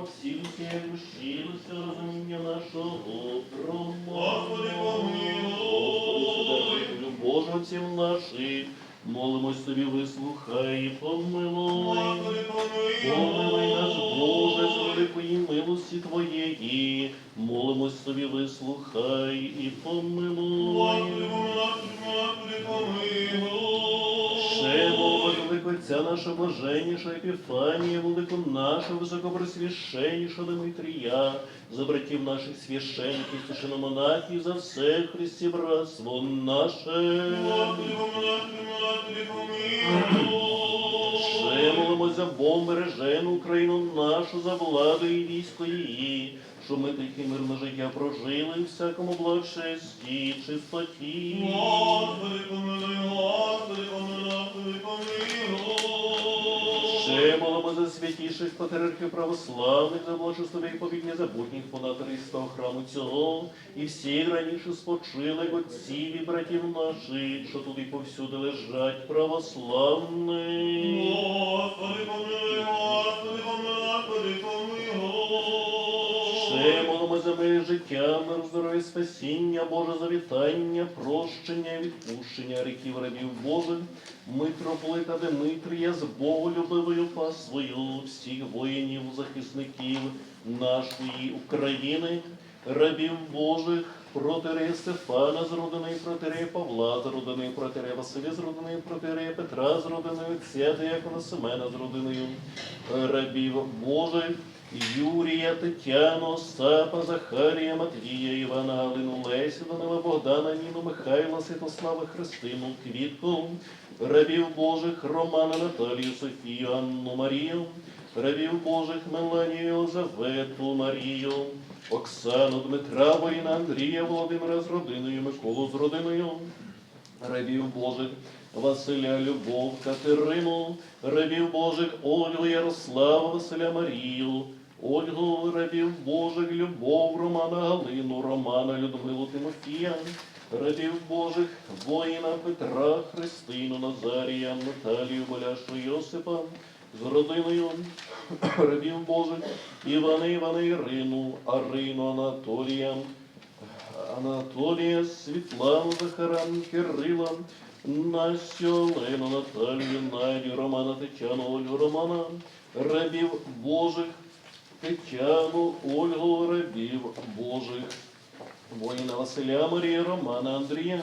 Бога, всі усі душі, розуміння нашого Господи, помилуй. Боже, отців наших, молимось тобі, вислухай, і помилуй. Господи, Помилуй нас, Боже, з великої милості Твоєї, молимось тобі, вислухай і помилуй. Господи, Господи, помилуй. Великотця наша блаженніша Епіфанія, велику нашу високопресвященніша Димитрія, за братів наших священників, священомонахів, за все Христі братство наше. Ще молимось за Бог бережену Україну нашу, за владу і військо її, щоб ми тихе мирне життя прожили в всякому благочесті, чистоті. Господи, помилуй, Господи, помилуй, Господи, помилуй. Ще молимо за святіших патріархів православних, за благословення і повідні забутніх понад того храму цього, і всіх раніше спочилих отців і братів наших, що тут і повсюди лежать православних. Господи, помилуй, Господи, помилуй, Господи, помилуй. За моє життя, мир, здоров'я, спасіння, Боже завітання, прощення, відпущення гріхів рабів Божих, митрополита Димитрія з Боголюбивою пасвою, всіх воїнів, захисників нашої України, рабів Божих, протирея Стефана з родини, протирея Павла з родини, протирея Василя з родини, протирея Петра з родиною, отця Диякона Семена з родиною, рабів Божих, Юрія, Тетяну, Остапа, Захарія, Матвія, Івана, Галину, Лесю, Данила, Богдана, Ніну, Михайла, Святослава, Христину, Квітку, рабів Божих, Романа, Наталію, Софію, Анну, Марію, рабів Божих, Меланію, Єлизавету, Марію, Оксану, Дмитра, Воїна, Андрія, Володимира з родиною, Миколу з родиною, рабів Божих, Василя, Любов, Катерину, рабів Божих, Ольгу, Ярослава, Василя, Марію, Ольгу, рабів Божих, Любов, Романа, Галину, Романа, Людмилу, Тимофія, рабів Божих, воїна Петра, Христину, Назарія, Наталію, Боляшу, Йосипа, з родиною рабів Божих, Івана, Івана, Ірину, Арину, Анатолія, Анатолія, Світлану, Захаран, Кирила, Настю, Олену, Наталію, Надю, Романа, Тетяну, Ольгу, Романа, рабів Божих, Тетяну, Ольгу, рабів Божих, воїна Василя, Марія, Романа, Андрія,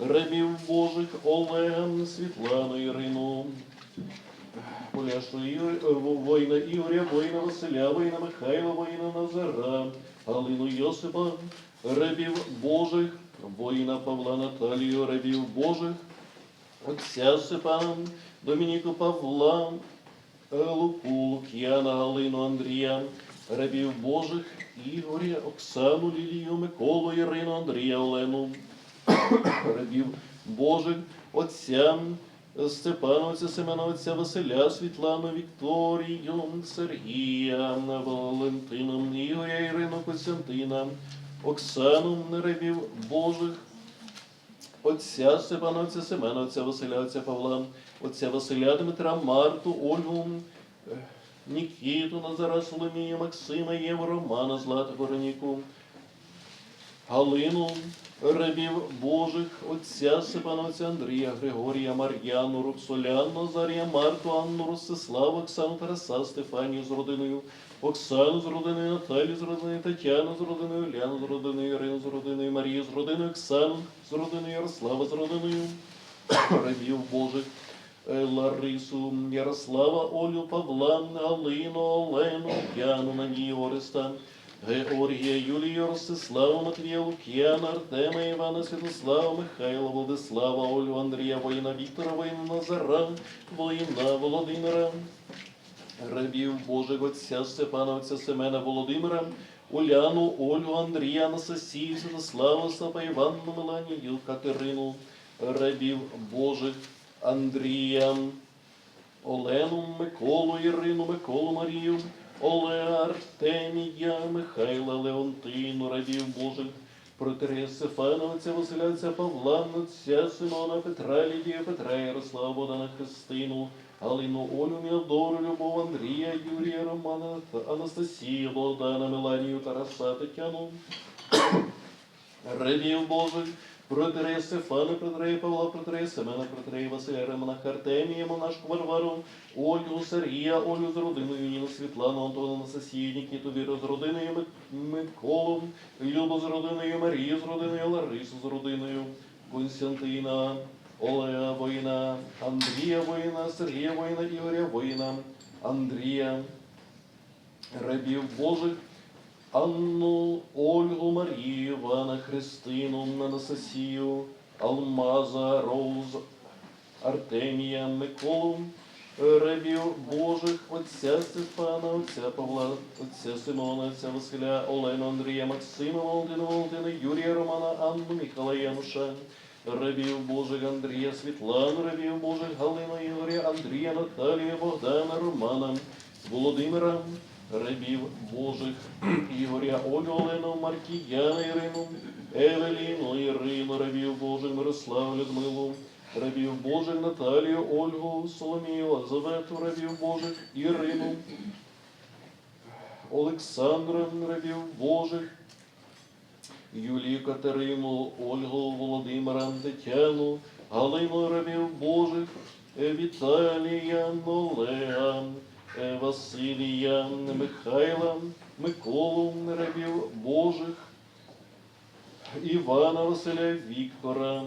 рабів Божих, Олега, Світлану, Ірину, Поляшу воїна Ігоря, воїна Василя, воїна Михайла, воїна Назара, Галину Йосипа, рабів Божих, воїна Павла Наталію, рабів Божих, отця Степана, Домініку Павла, Луку, Лук'яна, Галину Андрія, рабів Божих, Ігоря, Оксану, Лілію, Миколу, Ірину, Андрія, Олену, рабів Божих, отця Семена, отця Василя, Світлану, Вікторію, Сергія, Валентину, Ігоря, Ірину, Костянтина, Оксану, рабів Божих, Отця Степана, отця Семена, отця Василя, отця Павла, отця Василя, Дмитра, Марту, Ольгу, е, Нікіту, Назара, Соломія, Максима, Єву, Романа, Злату, Вероніку, Галину, рабів Божих, отця Степана, отця Андрія, Григорія, Мар'яну, Роксоляну, Назарія, Марту, Анну, Ростиславу, Оксану, Тараса, Стефанію з родиною, Оксану з родиною, Наталію з родиною, Тетяну з родиною, Ляну з родиною, Ірину з родиною, Марію з родиною, Оксану з родиною, Ярослава з родиною, рабів Божих, е, Ларису, Ярослава, Олю, Павла, Галину, Олену, Яну, Надію, Ореста, Георгія, Юлію, Ростиславу, Матвія, Лук'яна, Артема, Івана, Святослава, Михайла, Владислава, Олю, Андрія, воїна Віктора, воїна Назара, воїна Володимира, рабів Божих Отця Степана, Отця Семена, Володимира, Уляну, Олю, Андрія, Анастасію, Святославу, Остапа, Іванну, Меланію, Катерину, рабів Божих, Андрія, Олену, Миколу, Ірину, Миколу, Марію, Олега, Артемія, Михайла, Леонтину, Радів Божих, Протерія Стефана, Василянця, Павла, отця Симона, Петра, Лідія, Петра, Ярослава, Богдана, Христину, Галину, Олю, Міадору, Любов, Андрія, Юрія, Романа, та Анастасію, Богдана, Меланію, Тараса, Тетяну, Рабів Божих, Протирея Стефана, Протирея Павла, Протирея Семена, Протирея Василя, Ремона, Артемія, Монашку Варвару, Ольгу, Сергія, Олю з родиною, Ніну, Світлану, Антона, Анастасію, Нікіту, Віру з родиною, Мик- Миколу, Любу з родиною, Марію з родиною, Ларису з родиною, Константина, Олега воїна, Андрія воїна, Сергія воїна, Ігоря воїна, Андрія, рабів Божих, Анну, Ольгу, Марію, Івана, Христину, Анастасію, Алмаза, Роуз, Артемія, Миколу, рабів Божих, отця Стефана, отця Павла, отця Симона, отця Василя, Олену, Андрія, Максима, Валентина, Валентина, Юрія, Романа, Анну, Михайла, Януша, рабів Божих, Андрія, Світлану, рабів Божих, Галину, Ігоря, Андрія, Наталія, Богдана, Романа, Володимира, рабів Божих, Ігоря, Олю, Олену, Маркіяна, Ірину, Евеліну, Ірину, рабів Божих, Мирославу, Людмилу, рабів Божих, Наталію, Ольгу, Соломію, Лазавету, рабів Божих, Ірину, Олександра, рабів Божих, Юлію Катерину, Ольгу Володимира, Тетяну, Галину рабів Божих, Віталія, Олега, е, Василія, Михайла, Миколу рабів Божих, Івана Василя, Віктора,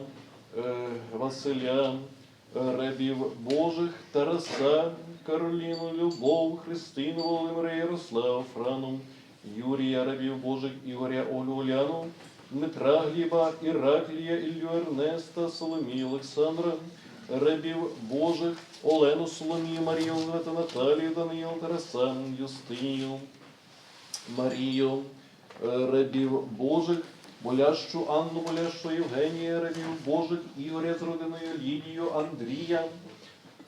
е, Василя, е, рабів Божих, Тараса, Кароліну, Любов, Христину, Володимира, Ярослава, Франу, Юрія, рабів Божих, Ігоря, Олю, Оляну, Дмитра Гліба, Іраклія, Іллю Ернеста, Соломію, Олександра, рабів Божих, Олену, Соломію, Марію, Олевету, Наталію, Даниїл, Тараса, Юстинію, Марію, е, рабів Божих, Болящу Анну, Болящу Євгенія, рабів Божих, Ігоря з родиною, Лідію, Андрія,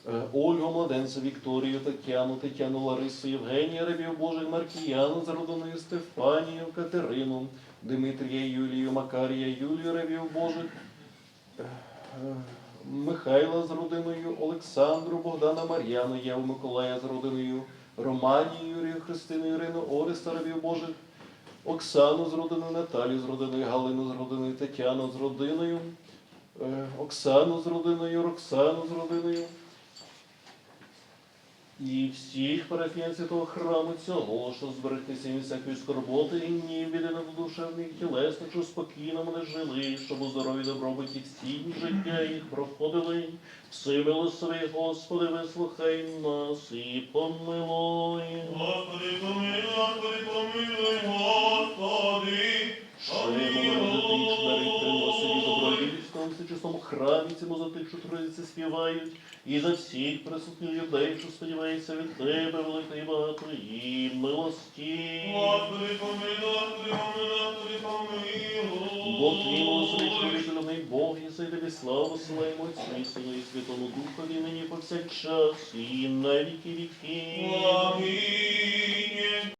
е, Ольгу Младенця, Вікторію, Тетяну, Тетяну Ларису, Євгенія, рабів Божих, Маркіяну з родиною Стефанію, Катерину, Дмитрія, Юлію, Макарія, Юлію, рабів Божих, е, Михайла з родиною, Олександру, Богдана, Мар'яну, Єву, Миколая з родиною, Романію, Юрію, Христину, Ірину, Ореста, рабів Божих, Оксану з родиною, Наталію з родиною, Галину з родиною, Тетяну з родиною, е, Оксану з родиною, Роксану з родиною. І всіх парафіян того храму цього, що зберегтися від всякої скорботи і гнів, біди душевних і тілесних, що спокійно вони жили, щоб у здорові добробуті всі життя їх проходили. всі милосовий, Господи, вислухай нас і помилуй, храмі за тих, що троїці співають, і за всіх присутніх людей, що сподіваються від тебе, великої багатої милості. Господи, помилуй, Господи, помилуй, Бо твій милосердний любний Бог, і тобі славу славимо Отцю і Сину і Святому Духові, нині повсякчас, і на віки віки. Амінь.